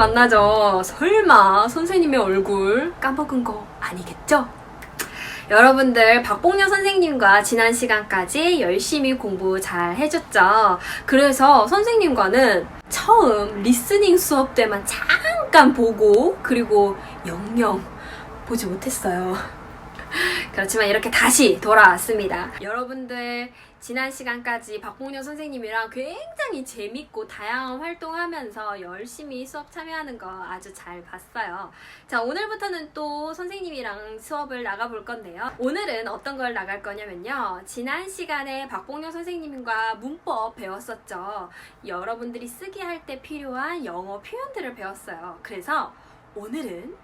만나죠. 설마 선생님의 얼굴 까먹은 거 아니겠죠? 여러분들 박봉녀 선생님과 지난 시간까지 열심히 공부 잘 해줬죠. 그래서 선생님과는 처음 리스닝 수업 때만 잠깐 보고 그리고 영영 보지 못했어요. 그렇지만 이렇게 다시 돌아왔습니다. 여러분들 지난 시간까지 박봉녀 선생님이랑 굉장히 재밌고 다양한 활동하면서 열심히 수업 참여하는 거 아주 잘 봤어요. 자 오늘부터는 또 선생님이랑 수업을 나가볼 건데요. 오늘은 어떤 걸 나갈 거냐면요. 지난 시간에 박봉녀 선생님과 문법 배웠었죠. 여러분들이 쓰기 할 때 필요한 영어 표현들을 배웠어요. 그래서 오늘은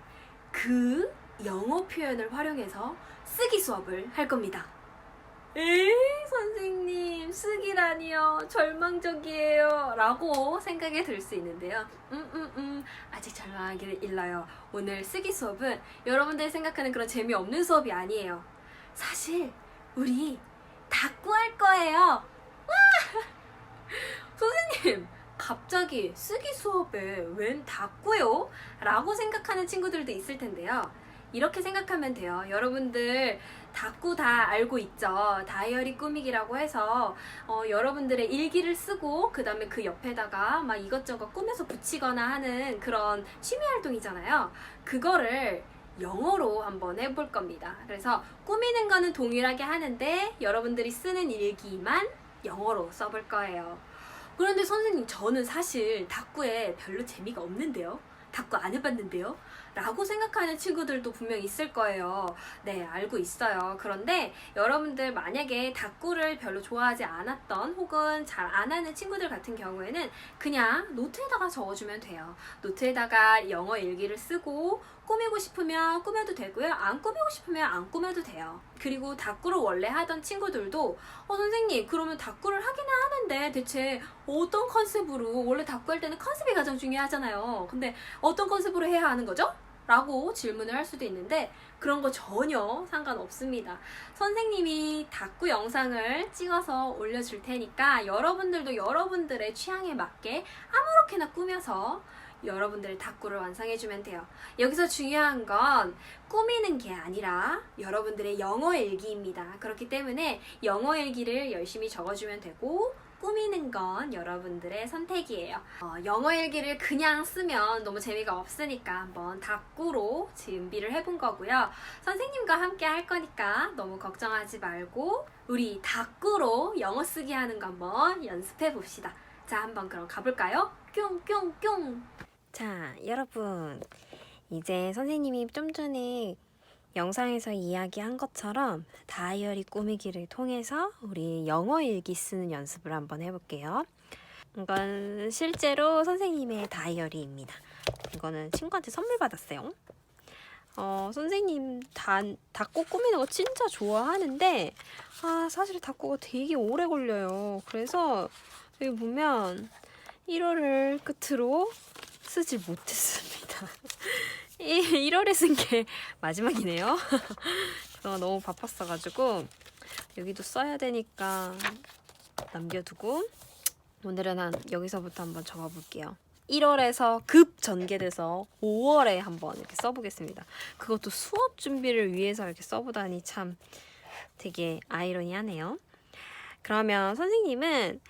그 영어 표현을 활용해서 쓰기 수업을 할 겁니다. 에이, 선생님, 쓰기라니요. 절망적이에요. 라고 생각이 들 수 있는데요. 음, 음, 음. 아직 절망하기를 일러요. 오늘 쓰기 수업은 여러분들이 생각하는 그런 재미없는 수업이 아니에요. 사실, 우리 닭구 할 거예요. 와! 선생님, 갑자기 쓰기 수업에 웬 닭구요? 라고 생각하는 친구들도 있을 텐데요. 이렇게 생각하면 돼요. 여러분들 닭구 다 알고 있죠. 다이어리 꾸미기라고 해서 어, 여러분들의 일기를 쓰고 그 다음에 그 옆에다가 막 이것저것 꾸며서 붙이거나 하는 그런 취미 활동이잖아요. 그거를 영어로 한번 해볼 겁니다. 그래서 꾸미는 거는 동일하게 하는데 여러분들이 쓰는 일기만 영어로 써볼 거예요. 그런데 선생님 저는 사실 닭구에 별로 재미가 없는데요. 닭구 안 해봤는데요. 라고 생각하는 친구들도 분명 있을 거예요. 네, 알고 있어요. 그런데 여러분들 만약에 닭구를 별로 좋아하지 않았던 혹은 잘 안 하는 친구들 같은 경우에는 그냥 노트에다가 적어주면 돼요. 노트에다가 영어 일기를 쓰고 꾸미고 싶으면 꾸며도 되고요. 안 꾸미고 싶으면 안 꾸며도 돼요. 그리고 닭구를 원래 하던 친구들도 어 선생님 그러면 닭구를 하기는 하는데 대체 어떤 컨셉으로 원래 닭구 할 때는 컨셉이 가장 중요하잖아요. 근데 어떤 컨셉으로 해야 하는 거죠? 라고 질문을 할 수도 있는데 그런 거 전혀 상관없습니다. 선생님이 닭구 영상을 찍어서 올려줄 테니까 여러분들도 여러분들의 취향에 맞게 아무렇게나 꾸며서 여러분들의 닭구를 완성해주면 돼요. 여기서 중요한 건 꾸미는 게 아니라 여러분들의 영어 일기입니다. 그렇기 때문에 영어 일기를 열심히 적어주면 되고 꾸미는 건 여러분들의 선택이에요. 어, 영어 일기를 그냥 쓰면 너무 재미가 없으니까 한번 닭구로 준비를 해본 거고요. 선생님과 함께 할 거니까 너무 걱정하지 말고 우리 닭구로 영어 쓰기 하는 거 한번 연습해 봅시다. 자, 한번 그럼 가볼까요? 뿅뿅뿅! 자, 여러분. 이제 선생님이 좀 전에 영상에서 이야기한 것처럼 다이어리 꾸미기를 통해서 우리 영어 일기 쓰는 연습을 한번 해볼게요. 이건 실제로 선생님의 다이어리입니다. 이거는 친구한테 선물 받았어요. 어, 선생님 다, 닭고 꾸미는 거 진짜 좋아하는데, 아, 사실 닭고가 되게 오래 걸려요. 그래서 여기 보면 1월을 끝으로 쓰질 못했습니다. 1월에 쓴 게 마지막이네요. 그동안 너무 바빴어가지고 여기도 써야 되니까 남겨두고 오늘은 한 여기서부터 한번 적어볼게요. 1월에서 급 전개돼서 5월에 한번 이렇게 써보겠습니다. 그것도 수업 준비를 위해서 이렇게 써보다니 참 되게 아이러니하네요. 그러면 선생님은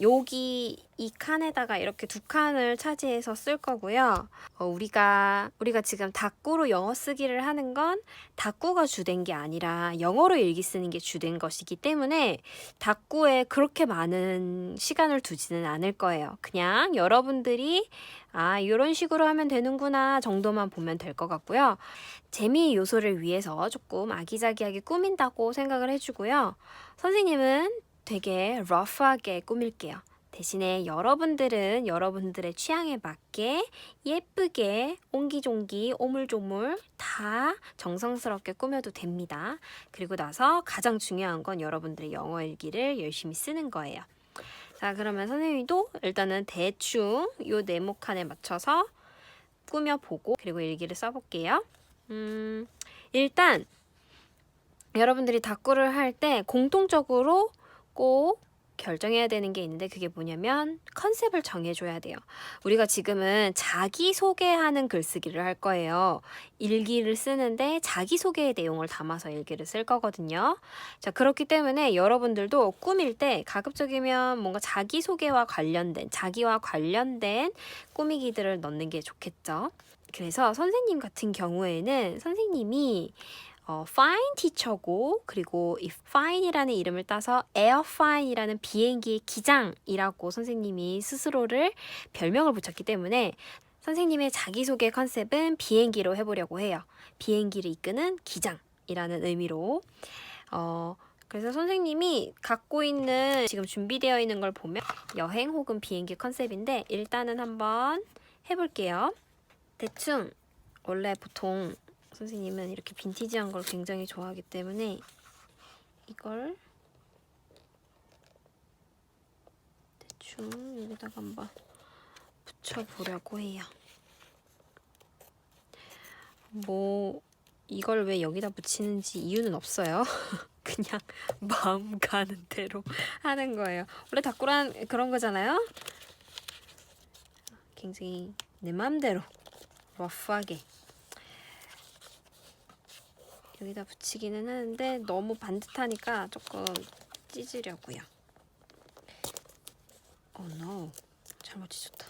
여기 이 칸에다가 이렇게 두 칸을 차지해서 쓸 거고요. 어, 우리가 우리가 지금 닭구로 영어 쓰기를 하는 건 닭구가 주된 게 아니라 영어로 일기 쓰는 게 주된 것이기 때문에 닭구에 그렇게 많은 시간을 두지는 않을 거예요. 그냥 여러분들이 아 이런 식으로 하면 되는구나 정도만 보면 될 것 같고요. 재미 요소를 위해서 조금 아기자기하게 꾸민다고 생각을 해주고요. 선생님은 되게 러프하게 꾸밀게요. 대신에 여러분들은 여러분들의 취향에 맞게 예쁘게 옹기종기 오물조물 다 정성스럽게 꾸며도 됩니다. 그리고 나서 가장 중요한 건 여러분들의 영어 일기를 열심히 쓰는 거예요. 자, 그러면 선생님도 일단은 대충 요 네모 칸에 맞춰서 꾸며보고 그리고 일기를 써볼게요. 음, 일단 여러분들이 닭구를 할 때 공통적으로 꼭 결정해야 되는 게 있는데 그게 뭐냐면 컨셉을 정해줘야 돼요. 우리가 지금은 자기소개하는 글쓰기를 할 거예요. 일기를 쓰는데 자기소개의 내용을 담아서 일기를 쓸 거거든요. 자, 그렇기 때문에 여러분들도 꾸밀 때 가급적이면 뭔가 자기소개와 관련된, 자기와 관련된 꾸미기들을 넣는 게 좋겠죠. 그래서 선생님 같은 경우에는 선생님이 어, fine teacher고 그리고 이 fine이라는 이름을 따서 air fine이라는 비행기의 기장이라고 선생님이 스스로를 별명을 붙였기 때문에 선생님의 자기소개 컨셉은 비행기로 해보려고 해요. 비행기를 이끄는 기장이라는 의미로 어, 그래서 선생님이 갖고 있는 지금 준비되어 있는 걸 보면 여행 혹은 비행기 컨셉인데 일단은 한번 해볼게요. 대충 원래 보통 선생님은 이렇게 빈티지한 걸 굉장히 좋아하기 때문에 이걸 대충 여기다가 한번 붙여보려고 해요. 뭐 이걸 왜 여기다 붙이는지 이유는 없어요. 그냥 마음 가는 대로 하는 거예요. 원래 다꾸란 그런 거잖아요. 굉장히 내 마음대로 러프하게 여기다 붙이기는 하는데 너무 반듯하니까 조금 찢으려고요. 어, oh. 잘못 찢었다.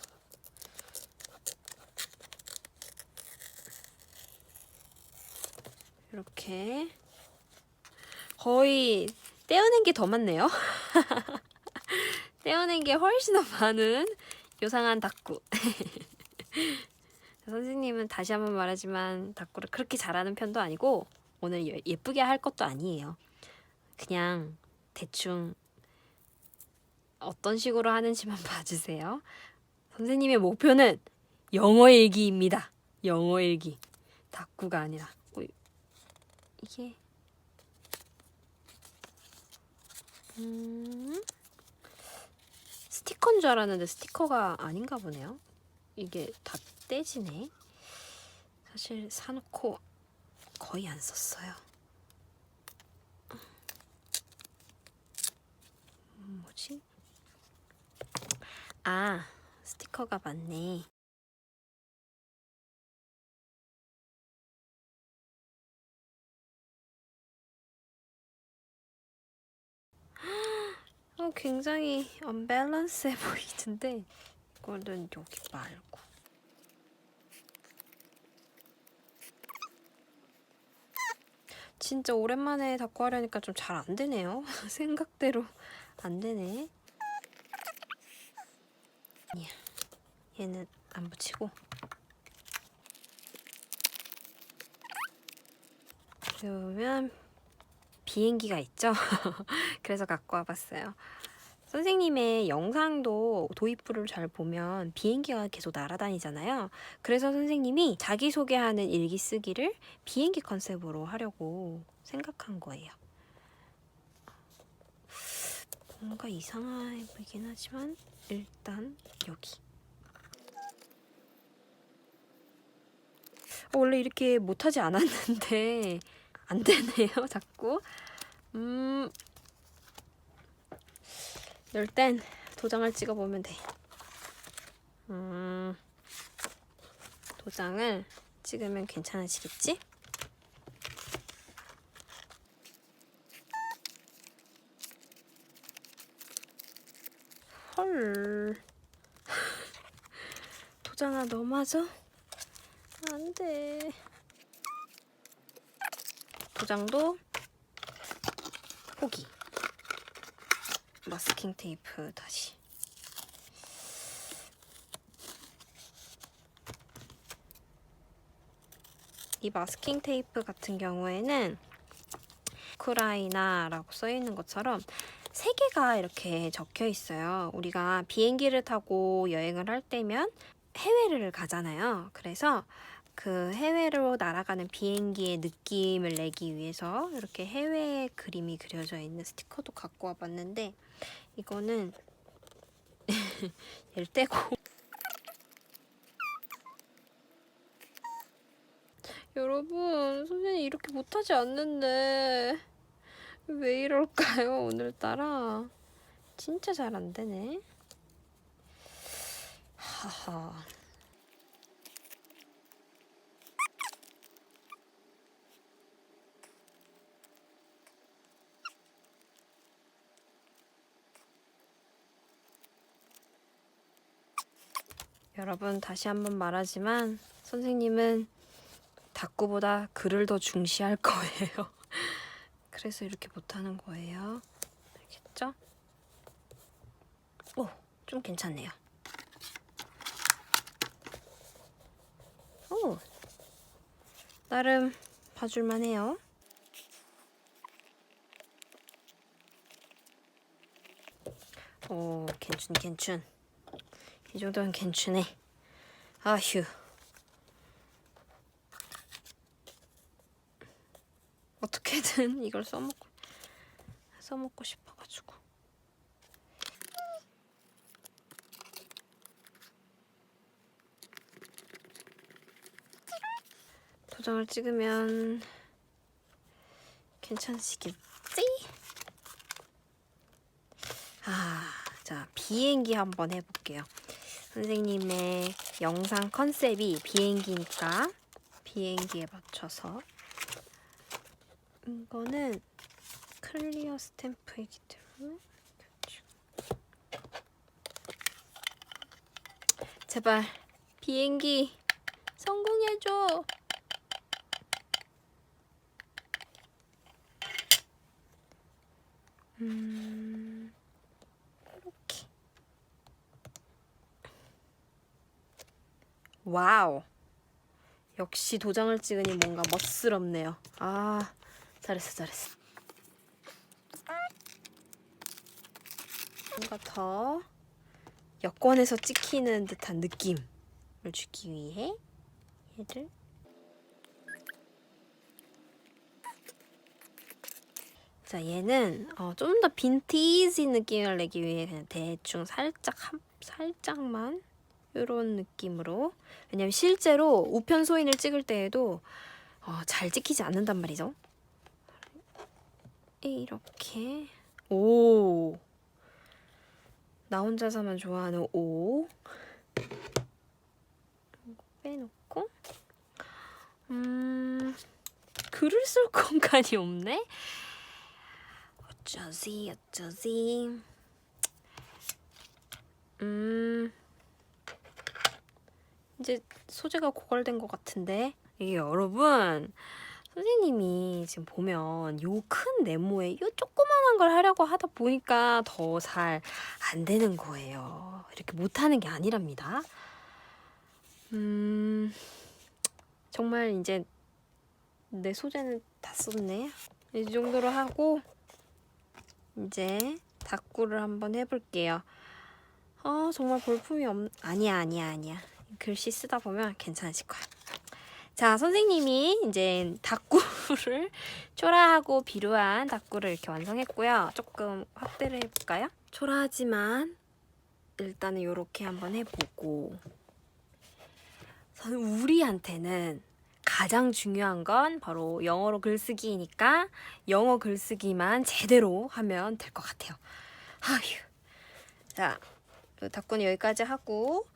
이렇게 거의 떼어낸 게 더 많네요. 떼어낸 게 훨씬 더 많은 요상한 닭구. 선생님은 다시 한번 말하지만 닭구를 그렇게 잘하는 편도 아니고 오늘 예- 예쁘게 할 것도 아니에요. 그냥 대충 어떤 식으로 하는지만 봐주세요. 선생님의 목표는 영어 일기입니다. 영어 일기. 닭구가 아니라. 어, 이게 음, 스티커인 줄 알았는데 스티커가 아닌가 보네요. 이게 다 떼지네. 사실 사놓고 거의 안 썼어요. 음, 뭐지? 아, 스티커가 많네. 어, 굉장히 언밸런스해 보이는데 이거는 여기 말고 진짜 오랜만에 닦고 하려니까 좀 잘 안 되네요. 생각대로 안 되네. 야, 얘는 안 붙이고. 그러면 비행기가 있죠. 그래서 갖고 와봤어요. 선생님의 영상도 도입부를 잘 보면 비행기가 계속 날아다니잖아요. 그래서 선생님이 자기소개하는 일기 쓰기를 비행기 컨셉으로 하려고 생각한 거예요. 뭔가 이상해 보이긴 하지만 일단 여기. 어, 원래 이렇게 못하지 않았는데 안 되네요, 자꾸. 음, 이럴 땐 도장을 찍어보면 돼. 음, 도장을 찍으면 괜찮아지겠지? 헐. 도장아, 너 맞아? 안 돼. 도장도 포기. 마스킹 테이프 다시. 이 마스킹 테이프 같은 경우에는 우크라이나라고 써 있는 것처럼 세 개가 이렇게 적혀 있어요. 우리가 비행기를 타고 여행을 할 때면 해외를 가잖아요. 그래서 그 해외로 날아가는 비행기의 느낌을 내기 위해서 이렇게 해외 그림이 그려져 있는 스티커도 갖고 와봤는데 이거는 얘를 떼고 여러분 선생님 이렇게 못하지 않는데 왜 이럴까요 오늘따라 진짜 잘 안 되네. 하하. 여러분 다시 한번 말하지만 선생님은 닭구보다 글을 더 중시할 거예요. 그래서 이렇게 못하는 거예요. 알겠죠? 오, 좀 괜찮네요. 오, 나름 봐줄만 해요. 오, 괜춘, 괜춘. 이 정도면 괜찮네. 아휴. 어떻게든 이걸 써먹고 써먹고 싶어가지고. 도장을 찍으면 괜찮으시겠지? 아, 자 비행기 한번 해볼게요. 선생님의 영상 컨셉이 비행기니까 비행기에 맞춰서. 이거는 클리어 스탬프이기 때문에 제발 비행기 성공해줘. 음, 이렇게. 와우. 역시 도장을 찍으니 뭔가 멋스럽네요. 아, 잘했어, 잘했어. 뭔가 더 여권에서 찍히는 듯한 느낌을 주기 위해 얘를 자 얘는 어, 좀 더 빈티지 느낌을 내기 위해 그냥 대충 살짝 한, 살짝만 이런 느낌으로. 왜냐면 실제로 우편 소인을 찍을 때에도 어, 잘 찍히지 않는단 말이죠. 이렇게. 오. 나 혼자서만 좋아하는 오. 빼놓고. 음 글을 쓸 공간이 없네? 어쩌지 어쩌지. 음 이제 소재가 고갈된 것 같은데 이게 여러분 선생님이 지금 보면 요 큰 네모에 요 조그만한 걸 하려고 하다 보니까 더 잘 안 되는 거예요. 이렇게 못하는 게 아니랍니다. 음, 정말 이제 내 소재는 다 썼네. 이 정도로 하고 이제 닭구를 한번 해볼게요. 아 정말 볼품이 없... 아니야 아니야 아니야. 글씨 쓰다 보면 괜찮으실 거야. 자, 선생님이 이제 닭구를 초라하고 비루한 닭구를 이렇게 완성했고요. 조금 확대를 해볼까요? 초라하지만 일단은 이렇게 한번 해보고 저는 우리한테는 가장 중요한 건 바로 영어로 글쓰기이니까 영어 글쓰기만 제대로 하면 될 것 같아요. 아휴. 자, 닭구는 여기까지 하고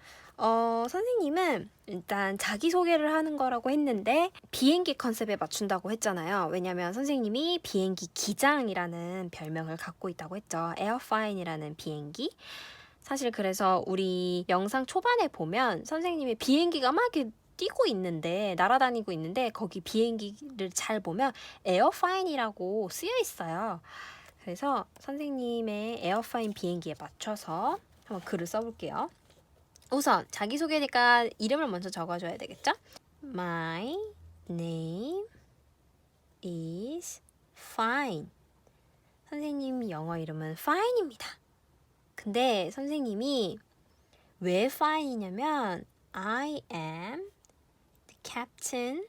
어, 선생님은 일단 자기소개를 하는 거라고 했는데 비행기 컨셉에 맞춘다고 했잖아요. 왜냐면 선생님이 비행기 기장이라는 별명을 갖고 있다고 했죠. 에어파인이라는 비행기. 사실 그래서 우리 영상 초반에 보면 선생님이 비행기가 막 이렇게 뛰고 있는데 날아다니고 있는데 거기 비행기를 잘 보면 에어파인이라고 쓰여 있어요. 그래서 선생님의 에어파인 비행기에 맞춰서 한번 글을 써볼게요. 우선 자기소개니까 이름을 먼저 적어줘야 되겠죠? My name is Fine. 선생님 영어 이름은 Fine입니다. 근데 선생님이 왜 Fine이냐면 I am the captain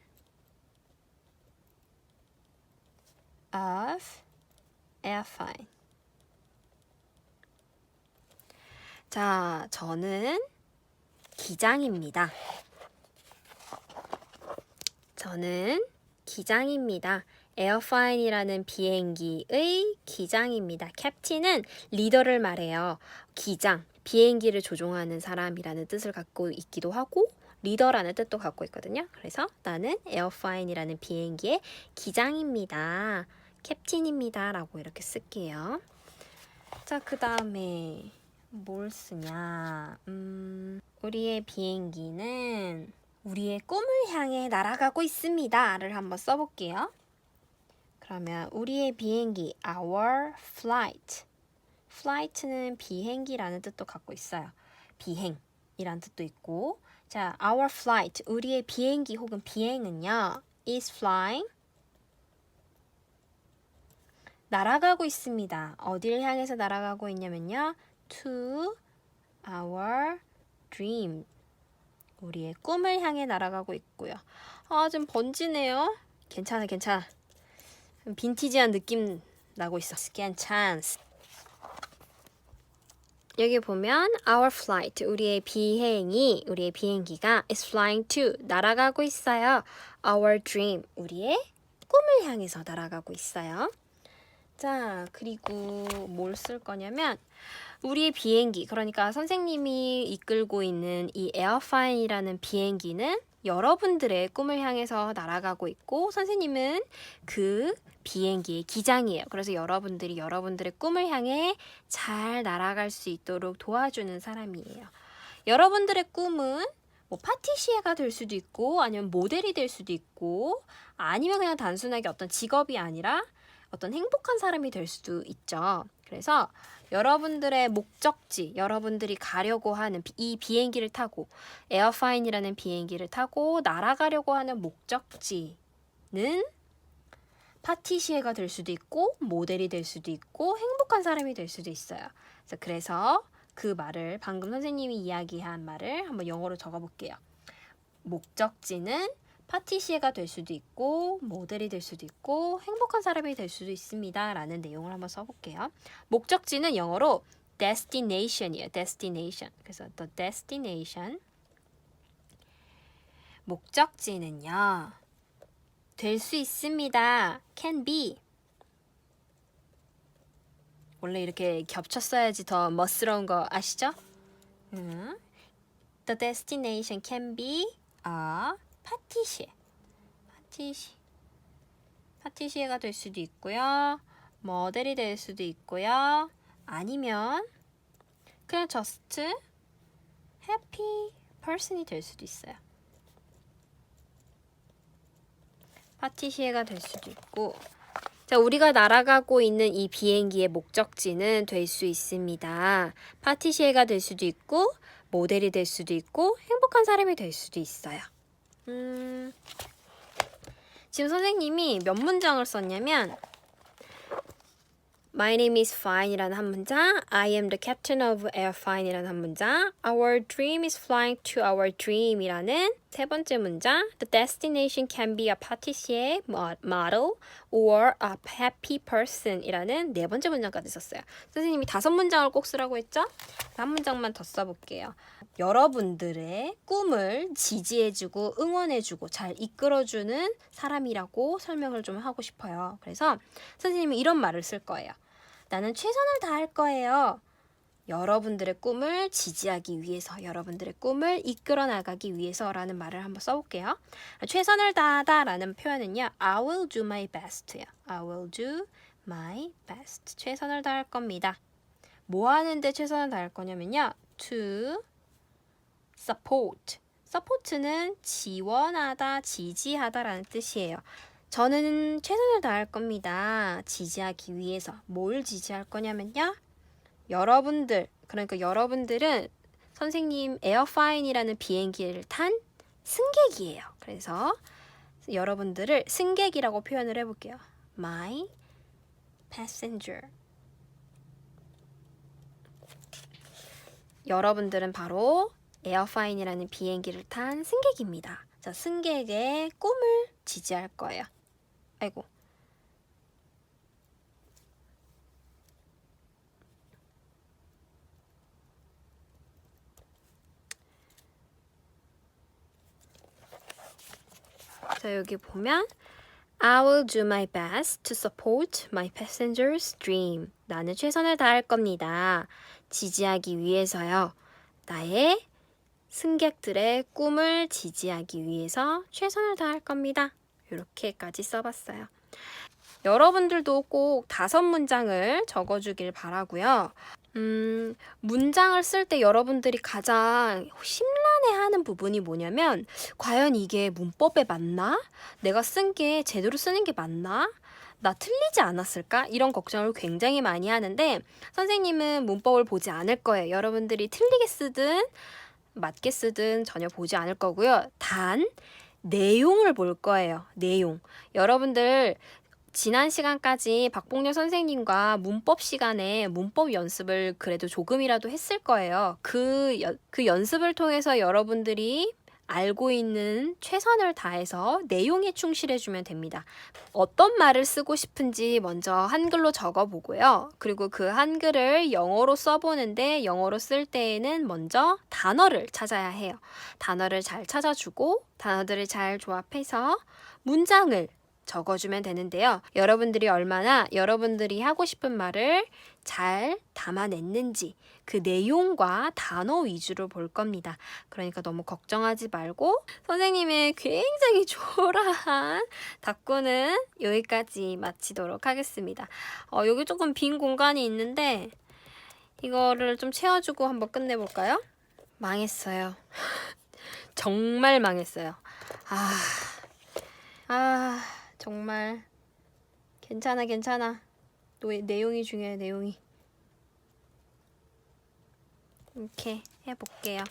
of Airfine. 자, 저는 기장입니다. 저는 기장입니다. 에어파인이라는 비행기의 기장입니다. 캡틴은 리더를 말해요. 기장, 비행기를 조종하는 사람이라는 뜻을 갖고 있기도 하고 리더라는 뜻도 갖고 있거든요. 그래서 나는 에어파인이라는 비행기의 기장입니다. 캡틴입니다. 라고 이렇게 쓸게요. 자, 그 다음에 뭘 쓰냐? 음, 우리의 비행기는 우리의 꿈을 향해 날아가고 있습니다.를 한번 써볼게요. 그러면 우리의 비행기, our flight. flight는 비행기라는 뜻도 갖고 있어요. 비행이라는 뜻도 있고, 자, our flight, 우리의 비행기 혹은 비행은요, is flying. 날아가고 있습니다. 어디를 향해서 날아가고 있냐면요, to our dream. 우리의 꿈을 향해 날아가고 있고요. 아, 좀 번지네요. 괜찮아, 괜찮아. 빈티지한 느낌 나고 있어. 괜찮. 여기 보면 our flight, 우리의 비행이, 우리의 비행기가 is flying to, 날아가고 있어요. our dream, 우리의 꿈을 향해서 날아가고 있어요. 자, 그리고 뭘 쓸 거냐면 우리의 비행기, 그러니까 선생님이 이끌고 있는 이 에어파인이라는 비행기는 여러분들의 꿈을 향해서 날아가고 있고 선생님은 그 비행기의 기장이에요. 그래서 여러분들이 여러분들의 꿈을 향해 잘 날아갈 수 있도록 도와주는 사람이에요. 여러분들의 꿈은 뭐 파티시에가 될 수도 있고 아니면 모델이 될 수도 있고 아니면 그냥 단순하게 어떤 직업이 아니라 어떤 행복한 사람이 될 수도 있죠. 그래서 여러분들의 목적지, 여러분들이 가려고 하는 비- 이 비행기를 타고 에어파인이라는 비행기를 타고 날아가려고 하는 목적지는 파티시에가 될 수도 있고 모델이 될 수도 있고 행복한 사람이 될 수도 있어요. 그래서, 그래서 그 말을 방금 선생님이 이야기한 말을 한번 영어로 적어볼게요. 목적지는 파티시에가 될 수도 있고 모델이 될 수도 있고 행복한 사람이 될 수도 있습니다. 라는 내용을 한번 써볼게요. 목적지는 영어로 destination이에요. destination. 그래서 the destination 목적지는요. 될 수 있습니다. can be 원래 이렇게 겹쳤어야지 더 멋스러운 거 아시죠? 음. The destination can be a 파티시에. 파티시. 파티시에가 될 수도 있고요. 모델이 될 수도 있고요. 아니면 그냥 just happy person이 될 수도 있어요. 파티시에가 될 수도 있고 자, 우리가 날아가고 있는 이 비행기의 목적지는 될 수 있습니다. 파티시에가 될 수도 있고 모델이 될 수도 있고 행복한 사람이 될 수도 있어요. 음, 지금 선생님이 몇 문장을 썼냐면 My name is Fine이라는 한 문장, I am the captain of Air Fine이라는 한 문장, Our dream is flying to our dream이라는 세 번째 문장, The destination can be a patissier model or a happy person이라는 네 번째 문장까지 썼어요. 선생님이 다섯 문장을 꼭 쓰라고 했죠? 한 문장만 더 써볼게요. 여러분들의 꿈을 지지해주고 응원해주고 잘 이끌어주는 사람이라고 설명을 좀 하고 싶어요. 그래서 선생님이 이런 말을 쓸 거예요. 나는 최선을 다할 거예요. 여러분들의 꿈을 지지하기 위해서, 여러분들의 꿈을 이끌어 나가기 위해서라는 말을 한번 써볼게요. 최선을 다하다라는 표현은요, I will do my best요. I will do my best. 최선을 다할 겁니다. 뭐 하는데 최선을 다할 거냐면요, to support. support는 지원하다, 지지하다라는 뜻이에요. 저는 최선을 다할 겁니다. 지지하기 위해서. 뭘 지지할 거냐면요. 여러분들, 그러니까 여러분들은 선생님 에어파인이라는 비행기를 탄 승객이에요. 그래서 여러분들을 승객이라고 표현을 해볼게요. My passenger. 여러분들은 바로 에어파인이라는 비행기를 탄 승객입니다. 자, 승객의 꿈을 지지할 거예요. 아이고. 자, 여기 보면 I will do my best to support my passengers' dream. 나는 최선을 다할 겁니다. 지지하기 위해서요. 나의 승객들의 꿈을 지지하기 위해서 최선을 다할 겁니다. 이렇게까지 써봤어요. 여러분들도 꼭 다섯 문장을 적어주길 바라고요. 음, 문장을 쓸 때 여러분들이 가장 심란해하는 부분이 뭐냐면 과연 이게 문법에 맞나? 내가 쓴 게 제대로 쓰는 게 맞나? 나 틀리지 않았을까? 이런 걱정을 굉장히 많이 하는데 선생님은 문법을 보지 않을 거예요. 여러분들이 틀리게 쓰든 맞게 쓰든 전혀 보지 않을 거고요. 단 내용을 볼 거예요. 내용. 여러분들 지난 시간까지 박봉렬 선생님과 문법 시간에 문법 연습을 그래도 조금이라도 했을 거예요. 그, 연- 그 연습을 통해서 여러분들이 알고 있는 최선을 다해서 내용에 충실해주면 됩니다. 어떤 말을 쓰고 싶은지 먼저 한글로 적어보고요. 그리고 그 한글을 영어로 써보는데 영어로 쓸 때에는 먼저 단어를 찾아야 해요. 단어를 잘 찾아주고 단어들을 잘 조합해서 문장을 적어주면 되는데요. 여러분들이 얼마나 여러분들이 하고 싶은 말을 잘 담아냈는지 그 내용과 단어 위주로 볼 겁니다. 그러니까 너무 걱정하지 말고 선생님의 굉장히 초라한 답구는 여기까지 마치도록 하겠습니다. 어, 여기 조금 빈 공간이 있는데 이거를 좀 채워주고 한번 끝내볼까요? 망했어요. 정말 망했어요. 아, 아, 정말 괜찮아, 괜찮아. 또 내용이 중요해, 내용이. 이렇게 해볼게요.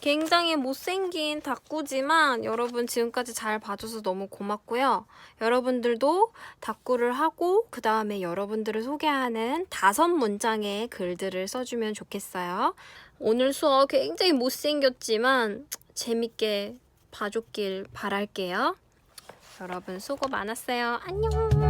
굉장히 못생긴 다꾸지만 여러분 지금까지 잘 봐줘서 너무 고맙고요. 여러분들도 다꾸를 하고 그 다음에 여러분들을 소개하는 다섯 문장의 글들을 써주면 좋겠어요. 오늘 수업 굉장히 못생겼지만 재밌게 봐줬길 바랄게요. 여러분 수고 많았어요. 안녕.